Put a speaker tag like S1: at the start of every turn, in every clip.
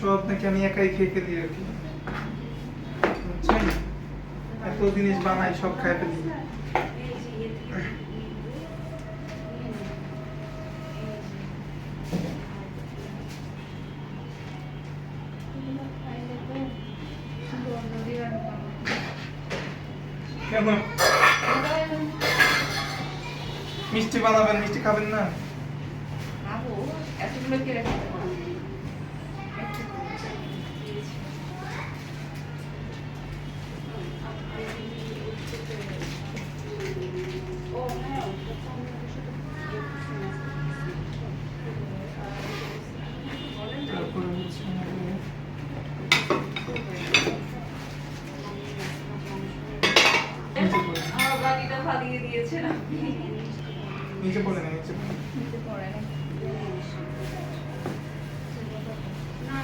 S1: সব নাকি আমি একাই খেয়ে ফেলি আর কি। বুঝছেন? এত জিনিস বানাই, সব খাই ফেলি। মিষ্টি বানাবেন, মিষ্টি খাবেন না?
S2: এতগুলো কে রেখে আমার বাড়িটা আপনি
S1: নিচে না নিচে পড়ে
S2: না না না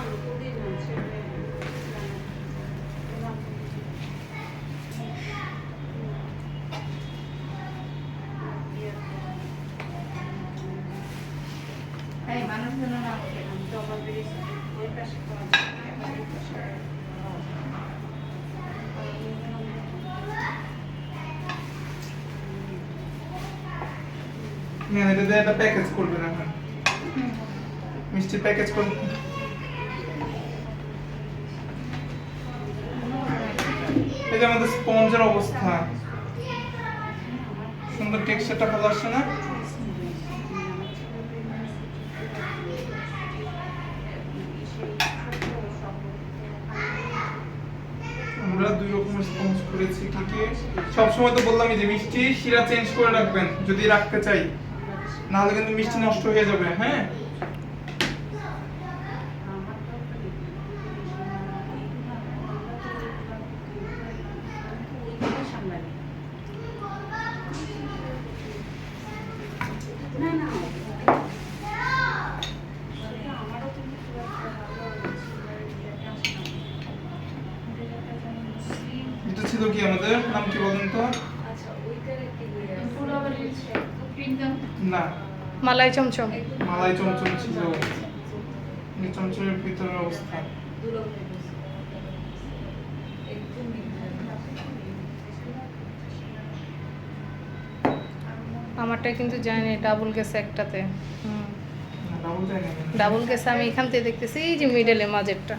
S2: মানুষজন না ওই পাশে
S1: হ্যাঁ এটা দিয়ে একটা প্যাকেজ করবেন এখন। মিষ্টি প্যাকেজ করবেন যে আমাদের স্পঞ্জের অবস্থা। সুন্দর টেক্সচারটা ভালো আসছে না? আমরা দুই রকমের স্পঞ্জ করেছি সবসময় তো বললামই যে মিষ্টি শিরা চেঞ্জ করে রাখবেন, যদি রাখতে চাই। নাহলে কিন্তু মিষ্টি নষ্ট হয়ে যাবে হ্যাঁ? ছিল কি আমাদের? নাম কি বলেন তো?
S2: আচ্ছা ওইটার একটি
S1: না।
S3: মালাই চমচম।
S1: মালাই চমচম ছিল। এই চমচমের ভিতরের অবস্থা।
S3: আমারটা কিন্তু জানি ডাবল গেছে একটাতে। হুম
S1: ডাবল
S3: গেছে আমি এখান থেকে দেখতেছি এই যে মিডলে মাঝেরটা।